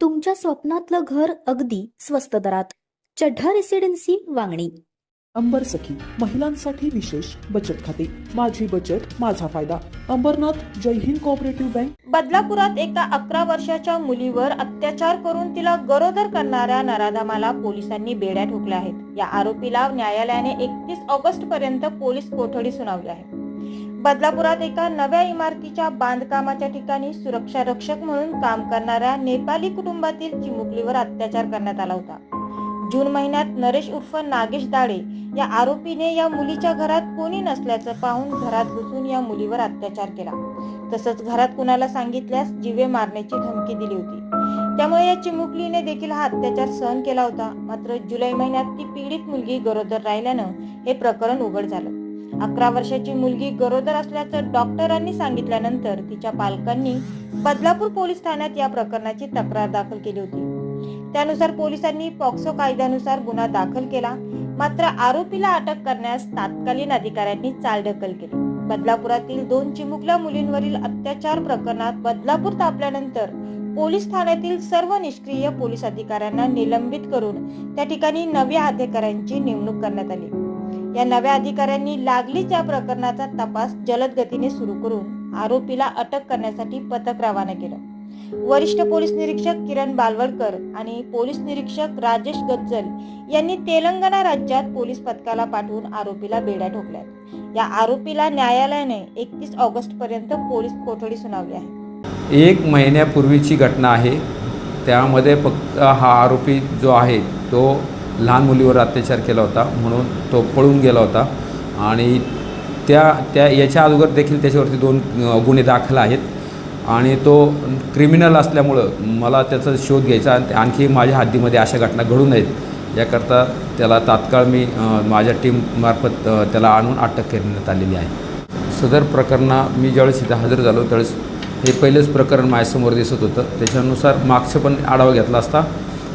तुमच्या स्वप्नातलं घर अगदी स्वस्त दरात. चढ्ढा रेसिडेन्सी वांगणी. अंबर सखी महिलांसाठी विशेष बचत खाते. माझी बचत माझा फायदा. Ambernath Jai Hind cooperative bank. बदलापुरात एका अकरा वर्षाच्या मुलीवर अत्याचार करून तिला गरोदर करणाऱ्या नराधमाला पोलिसांनी बेड्या ठोकल्या आहेत. या आरोपीला न्यायालयाने एकतीस ऑगस्ट पर्यंत पोलीस कोठडी सुनावली आहे. बदलापुरात एका नव्या इमारतीच्या बांधकामाच्या ठिकाणी सुरक्षा रक्षक म्हणून काम करणाऱ्या नेपाली कुटुंबातील चिमुकलीवर अत्याचार करण्यात आला होता. जून महिन्यात नरेश उर्फ नागेश दाडे या आरोपीने या मुलीच्या घरात कोणी नसल्याचं पाहून घरात घुसून या मुलीवर अत्याचार केला. तसंच घरात कुणाला सांगितल्यास जीवे मारण्याची धमकी दिली होती. त्यामुळे या चिमुकलीने देखील हा अत्याचार सहन केला होता. मात्र जुलै महिन्यात ती पीडित मुलगी गरोदर राहिल्यानं हे प्रकरण उघड झालं. अकरा वर्षाची मुलगी गरोदर असल्याचं डॉक्टरांनी सांगितल्यानंतर तिच्या पालकांनी बदलापूर पोलीस ठाण्यात या प्रकरणाची तक्रार दाखल केली होती. त्यानुसार पोलिसांनी पॉक्सो कायद्यानुसार गुन्हा दाखल केला मात्र आरोपीला अटक करण्यास तात्कालीन अधिकाऱ्यांनी चालढकल केली. बदलापुरातील दोन चिमुकल्या मुलींवरील अत्याचार प्रकरणात बदलापूर तापल्यानंतर पोलीस ठाण्यातील सर्व निष्क्रिय पोलीस अधिकाऱ्यांना निलंबित करून त्या ठिकाणी नव्या अधिकाऱ्यांची नेमणूक करण्यात आली. या नव्या अधिकाऱ्यांनी लागलीच या प्रकरणाचा तपास जलद गतीने सुरू करून आरोपीला अटक करण्यासाठी पथक रवाना केलं. वरिष्ठ पोलीस निरीक्षक किरण बालवडकर आणि पोलीस निरीक्षक राजेश गज्जल यांनी तेलंगणा राज्यात पोलीस पथकाला पाठवून आरोपीला बेड्या ठोकल्या या आरोपीला न्यायालयाने एकतीस ऑगस्ट पर्यंत पोलीस कोठडी सुनावली आहे. एक महिन्यापूर्वीची घटना आहे. त्यामध्ये फक्त हा आरोपी जो आहे तो लहान मुलीवर अत्याचार केला होता म्हणून तो पळून गेला होता. आणि त्या त्या याच्या अगोदर देखील त्याच्यावरती दोन गुन्हे दाखल आहेत. आणि तो क्रिमिनल असल्यामुळं मला त्याचा शोध घ्यायचा आणि आणखी माझ्या हद्दीमध्ये अशा घटना घडू नयेत. याकरता त्याला तात्काळ मी माझ्या टीममार्फत त्याला आणून अटक करण्यात आलेली आहे. सदर प्रकरणा मी ज्यावेळेस इथं हजर झालो त्यावेळेस हे पहिलंच प्रकरण माझ्यासमोर दिसत होतं. त्याच्यानुसार मागचं पण आढावा घेतला असता.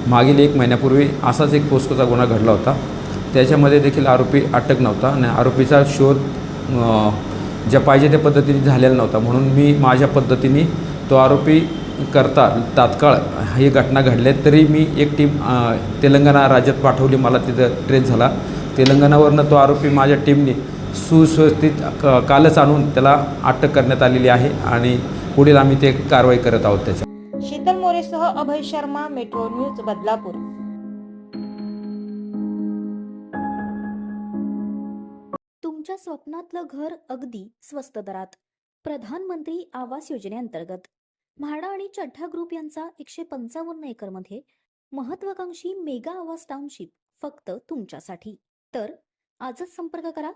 मागील एक महिन्यापूर्वी असाच एक पोस्कोचा गुन्हा घडला होता. त्याच्यामध्ये देखील आरोपी अटक नव्हता आणि आरोपीचा शोध ज्या पाहिजे त्या पद्धतीने झालेला नव्हता. म्हणून मी माझ्या पद्धतीने तो आरोपी करता तात्काळ ही घटना घडल्या तरी मी एक टीम तेलंगणा राज्यात पाठवली. मला तिथं ट्रेस झाला. तेलंगणावरनं तो आरोपी माझ्या टीमने सुस्वस्थित कालच आणून त्याला अटक करण्यात आलेली आहे आणि पुढील आम्ही ते कारवाई करत आहोत त्याच्या सह अभय शर्मा मेट्रो न्यूज बदलापूर. तुमच्या स्वप्नातलं घर अगदी स्वस्त दरात. प्रधानमंत्री आवास योजनेअंतर्गत. म्हाडा आणि चड्ढा ग्रुप यांचा एकशे पंचावन्न एकरमध्ये महत्वाकांक्षी मेगा आवास टाउनशिप फक्त तुमच्यासाठी. तर आजच संपर्क करा.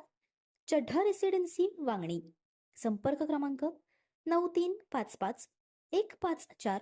चड्ढा रेसिडेन्सी वांगणी. संपर्क क्रमांक नऊ तीन पाच पाच एक पाच चार